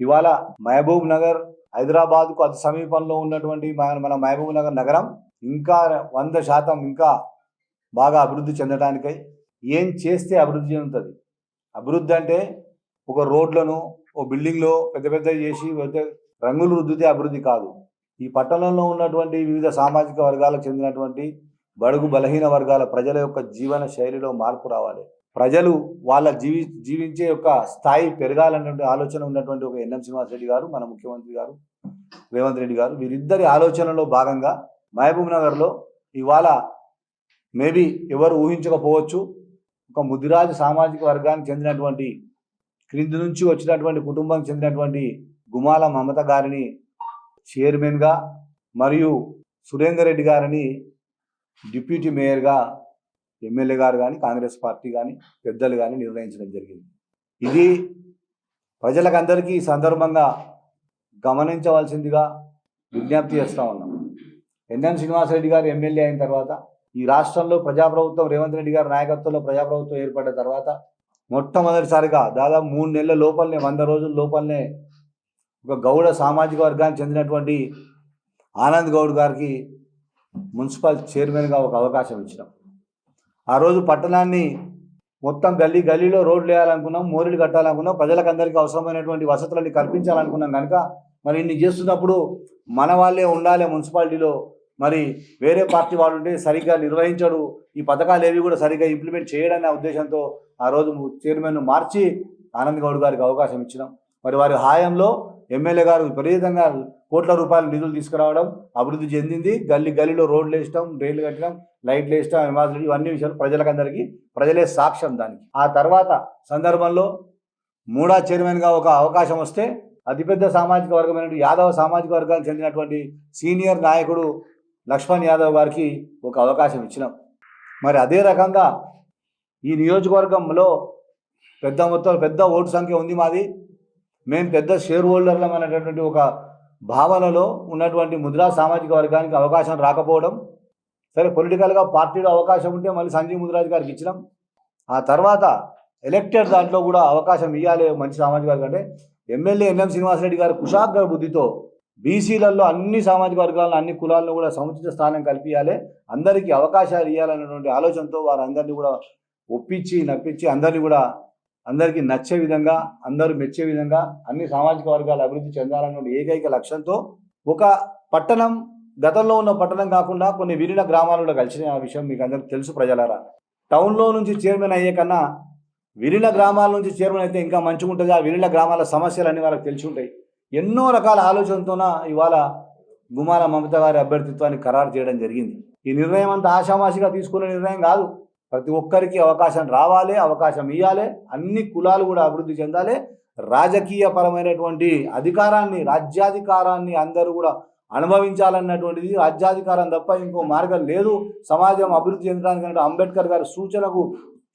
ఇవాళ మహబూబ్ నగర్ హైదరాబాద్కు అతి సమీపంలో ఉన్నటువంటి మన మహబూబ్ నగర్ నగరం ఇంకా వంద శాతం ఇంకా బాగా అభివృద్ధి చెందడానికై ఏం చేస్తే అభివృద్ధి చెందుతుంది? అభివృద్ధి అంటే ఒక రోడ్లను ఓ బిల్డింగ్లో పెద్ద పెద్ద చేసి పెద్ద రంగులు రుద్దితే అభివృద్ధి కాదు. ఈ పట్టణంలో ఉన్నటువంటి వివిధ సామాజిక వర్గాలకు చెందినటువంటి బడుగు బలహీన వర్గాల ప్రజల యొక్క జీవన శైలిలో మార్పు రావాలి. ప్రజలు వాళ్ళ జీవి జీవించే యొక్క స్థాయి పెరగాలన్నటువంటి ఆలోచన ఉన్నటువంటి ఒక ఎన్ఎం శ్రీనివాసరెడ్డి గారు మన ముఖ్యమంత్రి గారు రేవంత్ రెడ్డి గారు వీరిద్దరి ఆలోచనలో భాగంగా మహబూబ్ నగర్లో ఇవాళ మేబీ ఎవరు ఊహించకపోవచ్చు ఒక ముదిరాజు సామాజిక వర్గానికి చెందినటువంటి క్రింది నుంచి వచ్చినటువంటి కుటుంబానికి చెందినటువంటి గుమాల మమత గారిని చైర్మన్గా మరియు సురేందర్ రెడ్డి గారిని డిప్యూటీ మేయర్గా ఎమ్మెల్యే గారు కానీ కాంగ్రెస్ పార్టీ కానీ పెద్దలు కానీ నిర్ణయించడం జరిగింది. ఇది ప్రజలకందరికీ ఈ సందర్భంగా గమనించవలసిందిగా విజ్ఞప్తి చేస్తా ఉన్నాం. ఎన్ఎన్ శ్రీనివాసరెడ్డి గారు ఎమ్మెల్యే అయిన తర్వాత ఈ రాష్ట్రంలో ప్రజాప్రభుత్వం రేవంత్ రెడ్డి గారి నాయకత్వంలో ప్రజాప్రభుత్వం ఏర్పడిన తర్వాత మొట్టమొదటిసారిగా దాదాపు మూడు నెలల లోపలనే వంద రోజుల లోపలనే ఒక గౌడ సామాజిక వర్గానికి చెందినటువంటి ఆనంద్ గౌడ్ గారికి మున్సిపల్ చైర్మన్గా ఒక అవకాశం ఇచ్చినాం. ఆ రోజు పట్టణాన్ని మొత్తం గల్లీ గల్లీలో రోడ్లు వేయాలనుకున్నాం మోరీలు కట్టాలనుకున్నాం ప్రజలకందరికీ అవసరమైనటువంటి వసతులన్నీ కల్పించాలనుకున్నాం కనుక మరి ఇన్ని చేస్తున్నప్పుడు మన వాళ్ళే ఉండాలి మున్సిపాలిటీలో. మరి వేరే పార్టీ వాళ్ళు ఉంటే సరిగ్గా నిర్వహించడు. ఈ పథకాలు ఏవి కూడా సరిగ్గా ఇంప్లిమెంట్ చేయడనే ఉద్దేశంతో ఆ రోజు చైర్మన్ను మార్చి ఆనంద్ గౌడ్ గారికి అవకాశం ఇచ్చినాం. మరి వారి హాయంలో ఎమ్మెల్యే గారు విపరీతంగా కోట్ల రూపాయల నిధులు తీసుకురావడం అభివృద్ధి చెందింది. గల్లీ గల్లీలో రోడ్లు వేసడం రైళ్ళు కట్టడం లైట్లు వేసడం ఎమాజులు ఇవన్నీ విషయాలు ప్రజలకందరికీ ప్రజలే సాక్ష్యం దానికి. ఆ తర్వాత సందర్భంలో మూడా చైర్మన్గా ఒక అవకాశం వస్తే అతిపెద్ద సామాజిక వర్గమైన యాదవ సామాజిక వర్గానికి చెందినటువంటి సీనియర్ నాయకుడు లక్ష్మణ్ యాదవ్ గారికి ఒక అవకాశం ఇచ్చినాం. మరి అదే రకంగా ఈ నియోజకవర్గంలో పెద్ద మొత్తం పెద్ద ఓటు సంఖ్య ఉంది మాది. మేము పెద్ద షేర్ హోల్డర్లం అనేటటువంటి ఒక భావనలో ఉన్నటువంటి ముద్రా సామాజిక వర్గానికి అవకాశం రాకపోవడం సరే పొలిటికల్గా పార్టీలో అవకాశం ఉంటే మళ్ళీ సంజీవ్ ముదిరాజ్ గారికి ఇచ్చినాం. ఆ తర్వాత ఎలక్టెడ్ దాంట్లో కూడా అవకాశం ఇవ్వాలి మంచి సామాజిక వర్గం అంటే ఎమ్మెల్యే ఎన్ఎం శ్రీనివాసరెడ్డి గారు కుషాగ్ర బుద్ధితో బీసీలలో అన్ని సామాజిక వర్గాలను అన్ని కులాలను కూడా సముచిత స్థానం కల్పించాలి అందరికీ అవకాశాలు ఇవ్వాలనేటువంటి ఆలోచనతో వారందరినీ కూడా ఒప్పించి నప్పించి అందరినీ కూడా అందరికీ నచ్చే విధంగా అందరూ మెచ్చే విధంగా అన్ని సామాజిక వర్గాలు అభివృద్ధి చెందాలన్న ఏకైక లక్ష్యంతో ఒక పట్టణం గతంలో ఉన్న పట్టణం కాకుండా కొన్ని విలీన గ్రామాలలో కలిసిన ఆ విషయం మీకు అందరికీ తెలుసు ప్రజలారా. టౌన్లో నుంచి చైర్మన్ అయ్యే కన్నా విలీన గ్రామాల నుంచి చైర్మన్ అయితే ఇంకా మంచిగా ఉంటుంది. ఆ విలీన గ్రామాల సమస్యలు అన్ని వాళ్ళకి తెలిసి ఉంటాయి. ఎన్నో రకాల ఆలోచనతోన ఇవాళ గుమాల మమత గారి అభ్యర్థిత్వాన్ని ఖరారు చేయడం జరిగింది. ఈ నిర్ణయం అంతా ఆషామాషిగా తీసుకునే నిర్ణయం కాదు. ప్రతి ఒక్కరికి అవకాశం రావాలి అవకాశం ఇవ్వాలి అన్ని కులాలు కూడా అభివృద్ధి చెందాలి. రాజకీయ పరమైనటువంటి అధికారాన్ని రాజ్యాధికారాన్ని అందరూ కూడా అనుభవించాలన్నటువంటిది రాజ్యాధికారం తప్ప ఇంకో మార్గం లేదు. సమాజం అభివృద్ధి చెందడానికి అంబేద్కర్ గారి సూచనకు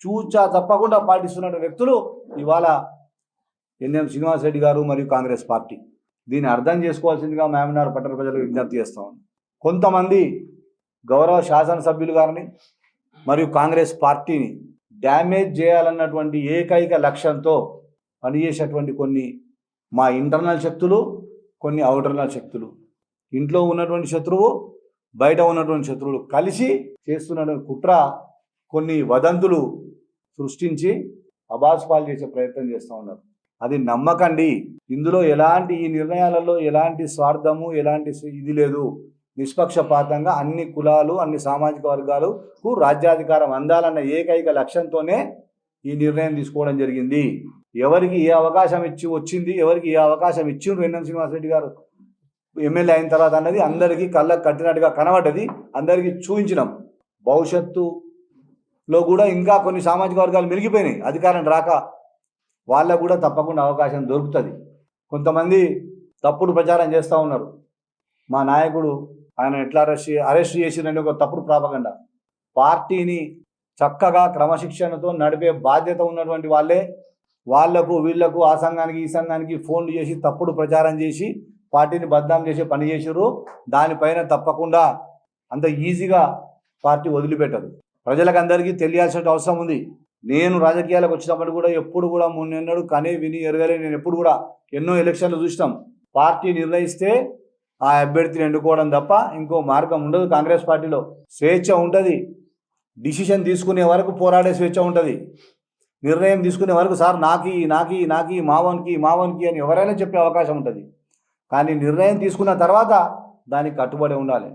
చూచా తప్పకుండా పాటిస్తున్న వ్యక్తులు ఇవాళ ఎన్ఎం శ్రీనివాసరెడ్డి గారు మరియు కాంగ్రెస్ పార్టీ. దీన్ని అర్థం చేసుకోవాల్సిందిగా మేమనార్ పట్టణ ప్రజలకు విజ్ఞప్తి చేస్తాం కొంతమంది గౌరవ శాసనసభ్యులు గారిని మరియు కాంగ్రెస్ పార్టీని డ్యామేజ్ చేయాలన్నటువంటి ఏకైక లక్ష్యంతో పనిచేసేటువంటి కొన్ని మా ఇంటర్నల్ శక్తులు కొన్ని అవుటర్నల్ శక్తులు. ఇంట్లో ఉన్నటువంటి శత్రువు బయట ఉన్నటువంటి శత్రువులు కలిసి చేస్తున్నటువంటి కుట్ర కొన్ని వదంతులు సృష్టించి అబాస్పాలు చేసే ప్రయత్నం చేస్తూ ఉన్నారు. అది నమ్మకండి. ఇందులో ఎలాంటి ఈ నిర్ణయాలలో ఎలాంటి స్వార్థము ఎలాంటి ఇది లేదు. నిష్పక్షపాతంగా అన్ని కులాలు అన్ని సామాజిక వర్గాలకు రాజ్యాధికారం అందాలన్న ఏకైక లక్ష్యంతోనే ఈ నిర్ణయం తీసుకోవడం జరిగింది. ఎవరికి ఏ అవకాశం ఇచ్చి వచ్చింది ఎవరికి ఏ అవకాశం ఇచ్చిండ్రు ఎన్ఎం శ్రీనివాసరెడ్డి గారు? ఎమ్మెల్యే అయిన తర్వాత అన్నది అందరికీ కళ్ళకు కట్టినట్టుగా కనబడ్డది అందరికీ చూపించినాం. భవిష్యత్తులో కూడా ఇంకా కొన్ని సామాజిక వర్గాలు మెలిగిపోయినాయి అధికారం రాక వాళ్ళకు కూడా తప్పకుండా అవకాశం దొరుకుతుంది. కొంతమంది తప్పుడు ప్రచారం చేస్తూ ఉన్నారు. మా నాయకుడు ఆయన ఎట్లా అరెస్ట్ అరెస్ట్ చేసిందని ఒక తప్పుడు ప్రాపగండ. పార్టీని చక్కగా క్రమశిక్షణతో నడిపే బాధ్యత ఉన్నటువంటి వాళ్ళే వాళ్ళకు వీళ్ళకు ఆ సంఘానికి ఈ సంఘానికి ఫోన్లు చేసి తప్పుడు ప్రచారం చేసి పార్టీని బద్నాం చేసే పని చేసిర్రు. దానిపైన తప్పకుండా అంత ఈజీగా పార్టీ వదిలిపెట్టదు. ప్రజలకు అందరికీ తెలియాల్సిన అవసరం ఉంది. నేను రాజకీయాలకు వచ్చినప్పుడు కూడా ఎప్పుడు కూడా మున్నెన్నడు కనే విని ఎరగలే. నేను ఎప్పుడు కూడా ఎన్నో ఎలక్షన్లు చూసినాం. పార్టీ నిర్ణయిస్తే ఆ అభ్యర్థిని ఎన్నుకోవడం తప్ప ఇంకో మార్గం ఉండదు. కాంగ్రెస్ పార్టీలో స్వేచ్ఛ ఉంటుంది. డిసిషన్ తీసుకునే వరకు పోరాడే స్వేచ్ఛ ఉంటుంది. నిర్ణయం తీసుకునే వరకు సార్ నాకి నాకి నాకి మావన్కి మావన్కి అని ఎవరైనా చెప్పే అవకాశం ఉంటుంది. కానీ నిర్ణయం తీసుకున్న తర్వాత దానికి కట్టుబడి ఉండాలి.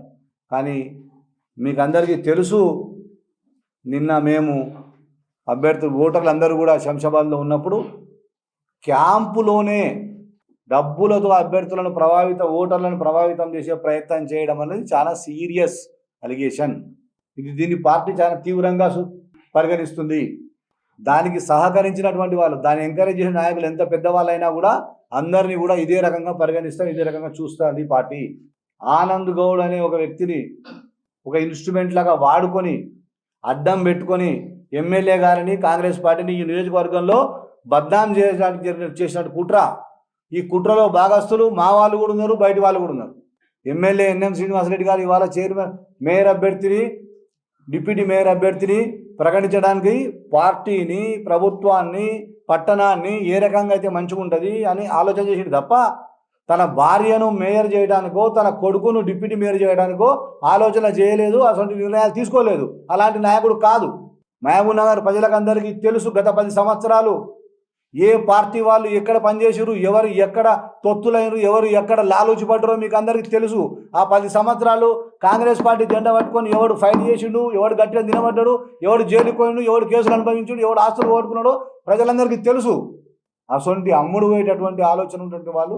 కానీ మీకు అందరికీ తెలుసు నిన్న మేము అభ్యర్థులు ఓటర్లు అందరూ కూడా శంషాబాద్లో ఉన్నప్పుడు క్యాంపులోనే డబ్బులతో అభ్యర్థులను ప్రభావిత ఓటర్లను ప్రభావితం చేసే ప్రయత్నం చేయడం అనేది చాలా సీరియస్ అలిగేషన్. ఇది దీన్ని పార్టీ చాలా తీవ్రంగా పరిగణిస్తుంది. దానికి సహకరించినటువంటి వాళ్ళు దాన్ని ఎంకరేజ్ చేసిన నాయకులు ఎంత పెద్దవాళ్ళైనా కూడా అందరినీ కూడా ఇదే రకంగా పరిగణిస్తారు ఇదే రకంగా చూస్తుంది పార్టీ. ఆనంద్ గౌడ్ అనే ఒక వ్యక్తిని ఒక ఇన్స్ట్రుమెంట్ లాగా వాడుకొని అడ్డం పెట్టుకొని ఎమ్మెల్యే గారిని కాంగ్రెస్ పార్టీని ఈ నియోజకవర్గంలో బద్నాం చేసినట్టు చేసినట్టు కుట్ర ఈ కుట్రలో భాగస్తులు మా వాళ్ళు కూడా ఉన్నారు బయట వాళ్ళు కూడా ఉన్నారు. ఎమ్మెల్యే ఎన్ఎం శ్రీనివాసరెడ్డి గారు ఇవాళ చైర్మన్ మేయర్ అభ్యర్థిని డిప్యూటీ మేయర్ అభ్యర్థిని ప్రకటించడానికి పార్టీని ప్రభుత్వాన్ని పట్టణాన్ని ఏ రకంగా అయితే మంచిగా ఉంటుంది అని ఆలోచన చేసింది తప్ప తన భార్యను మేయర్ చేయడానికో తన కొడుకును డిప్యూటీ మేయర్ చేయడానికో ఆలోచన చేయలేదు అటువంటి నిర్ణయాలు తీసుకోలేదు. అలాంటి నాయకుడు కాదు. మహబూబ్ నగర్ ప్రజలకు అందరికీ తెలుసు గత పది సంవత్సరాలు ఏ పార్టీ వాళ్ళు ఎక్కడ పనిచేసారు ఎవరు ఎక్కడ తొత్తులైనరు ఎవరు ఎక్కడ లాలూచి పడ్డరో మీకు అందరికీ తెలుసు. ఆ పది సంవత్సరాలు కాంగ్రెస్ పార్టీ జెండా పట్టుకొని ఎవడు ఫైట్ చేసిండు ఎవడు గట్టిగా తినబడ్డాడు ఎవడు జైలుకి పోయిండు ఎవడు కేసులు అనుభవించుడు ఎవడు ఆస్తులు ఓడుకున్నాడో ప్రజలందరికీ తెలుసు. అటువంటి అమ్ముడు పోయేటటువంటి ఆలోచన ఉన్నటువంటి వాళ్ళు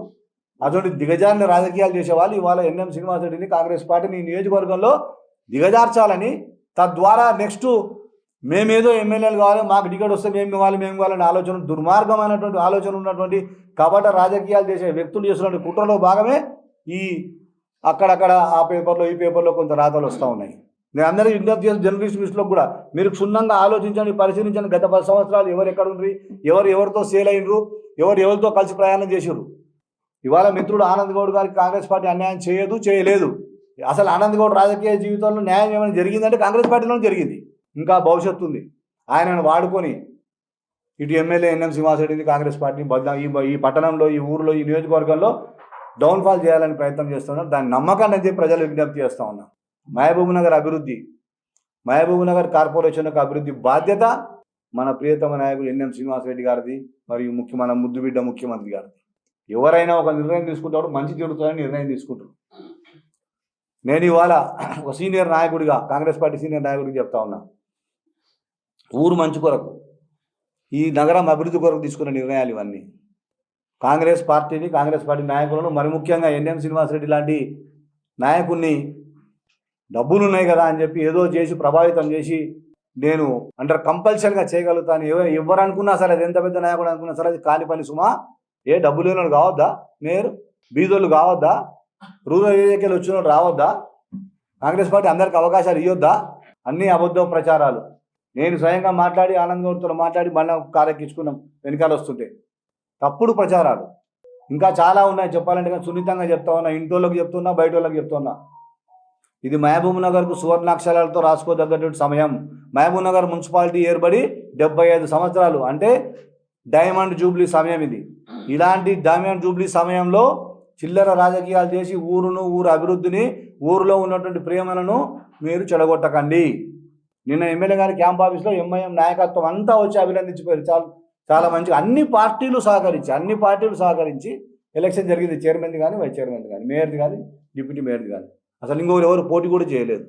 అటువంటి దిగజారిన రాజకీయాలు చేసేవాళ్ళు ఇవాళ ఎన్ఎం శ్రీనివాసరెడ్డిని కాంగ్రెస్ పార్టీని నియోజకవర్గంలో దిగజార్చాలని తద్వారా నెక్స్ట్ మేమేదో ఎమ్మెల్యేలు కావాలి మాకు టికెట్ వస్తే మేము కావాలి మేము కావాలనే ఆలోచన దుర్మార్గమైనటువంటి ఆలోచన ఉన్నటువంటి కపట రాజకీయాలు చేసే వ్యక్తులు చేస్తున్నటువంటి కుట్రలో భాగమే ఈ అక్కడక్కడ ఆ పేపర్లో ఈ పేపర్లో కొంత రాతలు వస్తూ ఉన్నాయి. నేను అందరికీ విజ్ఞప్తి చేసిన జర్నలిస్ట్ మిస్లో కూడా మీరు క్షుణ్ణంగా ఆలోచించండి పరిశీలించండి. గత పది సంవత్సరాలు ఎవరు ఎక్కడ ఉండ్రి ఎవరు ఎవరితో సేల్ అయినరు ఎవరు ఎవరితో కలిసి ప్రయాణం చేసారు ఇవాళ మిత్రుడు ఆనంద్ గౌడ్ గారికి కాంగ్రెస్ పార్టీ అన్యాయం చేయదు చేయలేదు. అసలు ఆనంద్ గౌడ్ రాజకీయ జీవితంలో న్యాయం ఏమైనా జరిగిందంటే కాంగ్రెస్ పార్టీలోనే జరిగింది. ఇంకా భవిష్యత్తు ఉంది. ఆయనను వాడుకొని ఇటు ఎమ్మెల్యే ఎన్ఎం శ్రీనివాసరెడ్డిని కాంగ్రెస్ పార్టీని బద్ద ఈ ఈ పట్టణంలో ఈ ఊరిలో ఈ నియోజకవర్గంలో డౌన్ఫాల్ చేయాలని ప్రయత్నం చేస్తున్నాం దాని నమ్మకాన్ని అయితే ప్రజలు విజ్ఞప్తి చేస్తూ ఉన్నాం మహబూబ్ నగర్ అభివృద్ధి మహబూబ్ నగర్ కార్పొరేషన్ యొక్క అభివృద్ధి బాధ్యత మన ప్రియతమ నాయకుడు ఎన్ఎం శ్రీనివాసరెడ్డి గారిది మరియు ముఖ్య మన ముద్దుబిడ్డ ముఖ్యమంత్రి గారిది. ఎవరైనా ఒక నిర్ణయం తీసుకుంటాడు మంచి జరుగుతుందని నిర్ణయం తీసుకుంటారు నేను ఇవాళ ఒక సీనియర్ నాయకుడిగా కాంగ్రెస్ పార్టీ సీనియర్ నాయకుడికి చెప్తా ఉన్నా. ఊరు మంచి కొరకు ఈ నగరం అభివృద్ధి కొరకు తీసుకున్న నిర్ణయాలు ఇవన్నీ. కాంగ్రెస్ పార్టీని కాంగ్రెస్ పార్టీ నాయకులను మరి ముఖ్యంగా ఎన్ఎం శ్రీనివాసరెడ్డి లాంటి నాయకుడిని డబ్బులు ఉన్నాయి కదా అని చెప్పి ఏదో చేసి ప్రభావితం చేసి నేను అంటారు కంపల్సరీగా చేయగలుగుతాను. ఎవరు ఎవరు అనుకున్నా సరే అది ఎంత పెద్ద నాయకుడు అనుకున్నా సరే అది కాని పని సుమా. ఏ డబ్బు లేని కావద్దా? మీరు బీదోళ్ళు కావద్దా? రూరల్ ఏరియాకి వచ్చిన వాళ్ళు రావద్దా? కాంగ్రెస్ పార్టీ అందరికి అవకాశాలు ఇవ్వద్దా అన్ని అబద్ధం ప్రచారాలు. నేను స్వయంగా మాట్లాడి ఆనంద్ గౌడ్తో మాట్లాడి మళ్ళీ కారెక్కించుకున్నాం వెనకాల వస్తుంటే తప్పుడు ప్రచారాలు. ఇంకా చాలా ఉన్నాయి. చెప్పాలంటే కానీ సున్నితంగా చెప్తా ఉన్నా ఇంటోళ్ళకి చెప్తున్నా బయట వాళ్ళకి చెప్తున్నా ఇది మహబూబ్ నగర్కు సువర్ణాక్షరాలతో రాసుకోదగ్గటువంటి సమయం. మహబూబ్ నగర్ మున్సిపాలిటీ ఏర్పడి డెబ్బై ఐదు సంవత్సరాలు. అంటే డైమండ్ జూబ్లీ సమయం ఇది. ఇలాంటి డైమండ్ జూబ్లీ సమయంలో చిల్లర రాజకీయాలు చేసి ఊరును ఊరు అభివృద్ధిని ఊరిలో ఉన్నటువంటి ప్రేమలను మీరు చెడగొట్టకండి. నిన్న ఎమ్మెల్యే గారి క్యాంప్ ఆఫీస్లో ఎంఐఎం నాయకత్వం అంతా వచ్చి అభినందించిపోయారు. చాలా చాలా మంచిగా అన్ని పార్టీలు సహకరించి అన్ని పార్టీలు సహకరించి ఎలక్షన్ జరిగింది. చైర్మన్ది కానీ వైస్ చైర్మన్ది కానీ మేయర్ది కానీ డిప్యూటీ మేయర్ది కానీ. అసలు ఇంకొకరు ఎవరు పోటీ కూడా చేయలేదు.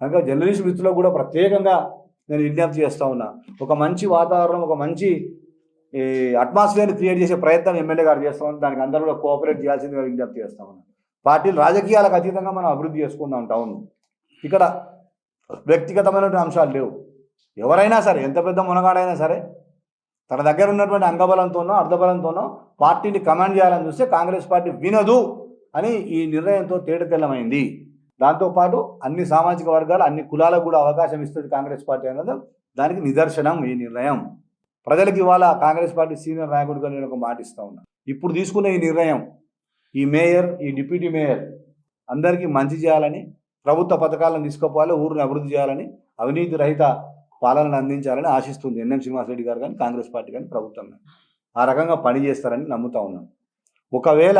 కనుక జర్నలిస్ట్ మిత్రులకు కూడా ప్రత్యేకంగా నేను విజ్ఞప్తి చేస్తూ ఉన్నా. ఒక మంచి వాతావరణం ఒక మంచి ఈ అట్మాస్ఫియర్ క్రియేట్ చేసే ప్రయత్నం ఎమ్మెల్యే గారు చేస్తూ ఉన్నాం. దానికి అందరూ కూడా కోఆపరేట్ చేయాల్సిందిగా విజ్ఞప్తి చేస్తా ఉన్నాం. పార్టీలు రాజకీయాలకు అతీతంగా మనం అభివృద్ధి చేసుకుందాం టౌన్. ఇక్కడ వ్యక్తిగతమైనటువంటి అంశాలు లేవు. ఎవరైనా సరే ఎంత పెద్ద మునగాడైనా సరే తన దగ్గర ఉన్నటువంటి అంగబలంతోనో అర్ధబలంతోనో పార్టీని కమాండ్ చేయాలని చూస్తే కాంగ్రెస్ పార్టీ వినదు అని ఈ నిర్ణయంతో తేటతెల్లమైంది. దాంతోపాటు అన్ని సామాజిక వర్గాలు అన్ని కులాలకు కూడా అవకాశం ఇస్తుంది కాంగ్రెస్ పార్టీ అన్నది దానికి నిదర్శనం ఈ నిర్ణయం. ప్రజలకు ఇవాళ కాంగ్రెస్ పార్టీ సీనియర్ నాయకుడిగా నేను ఒక మాట ఇస్తా ఉన్నా. ఇప్పుడు తీసుకున్న ఈ నిర్ణయం ఈ మేయర్ ఈ డిప్యూటీ మేయర్ అందరికీ మంచి చేయాలని ప్రభుత్వ పథకాలను తీసుకుపోవాలి ఊరిని అభివృద్ధి చేయాలని అవినీతి రహిత పాలనను అందించాలని ఆశిస్తుంది ఎన్ఎం శ్రీనివాసరెడ్డి గారు కానీ కాంగ్రెస్ పార్టీ కానీ ప్రభుత్వం కానీ. ఆ రకంగా పని చేస్తారని నమ్ముతా ఉన్నాం. ఒకవేళ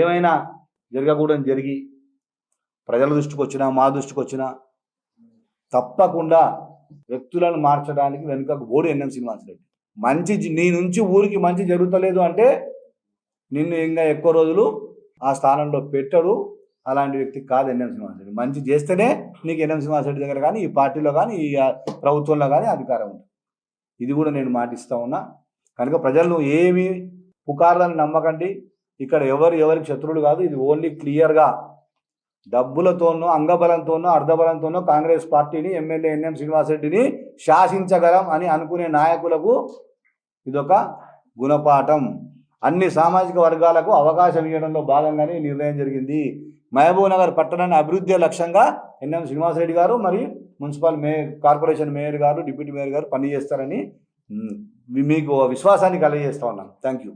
ఏమైనా జరగకూడని జరిగి ప్రజల దృష్టికి వచ్చినా మా దృష్టికి వచ్చినా తప్పకుండా వ్యక్తులను మార్చడానికి వెనుకకు ఓడి ఎన్ఎం శ్రీనివాసరెడ్డి. మంచి నీ నుంచి ఊరికి మంచి జరుగుతలేదు అంటే నిన్ను ఇంకా ఎక్కువ రోజులు ఆ స్థానంలో పెట్టడు. అలాంటి వ్యక్తి కాదు ఎన్ఎం శ్రీనివాసరెడ్డి మంచి చేస్తేనే నీకు ఎన్ఎం శ్రీనివాసరెడ్డి దగ్గర కానీ ఈ పార్టీలో కానీ ఈ ప్రభుత్వంలో కానీ అధికారం ఉంటుంది. ఇది కూడా నేను మాటిస్తా ఉన్నా. కనుక ప్రజలను ఏమి పుకార్లను నమ్మకండి. ఇక్కడ ఎవరు ఎవరికి శత్రువులు కాదు. ఇది ఓన్లీ క్లియర్గా డబ్బులతోనో అంగబలంతోనో అర్ధబలంతోనో కాంగ్రెస్ పార్టీని ఎమ్మెల్యే ఎన్ఎం శ్రీనివాసరెడ్డిని శాసించగలం అని అనుకునే నాయకులకు ఇదొక గుణపాఠం. అన్ని సామాజిక వర్గాలకు అవకాశం ఇవ్వడంలో భాగంగానే నిర్ణయం జరిగింది. మహబూబ్నగర్ పట్టణాన్ని అభివృద్ధి లక్ష్యంగా ఎన్ఎం శ్రీనివాసరెడ్డి గారు మరియు మున్సిపల్ మేయర్ కార్పొరేషన్ మేయర్ గారు డిప్యూటీ మేయర్ గారు పనిచేస్తారని మీకు విశ్వాసాన్ని కలిగజేస్తా ఉన్నాను థ్యాంక్ యూ.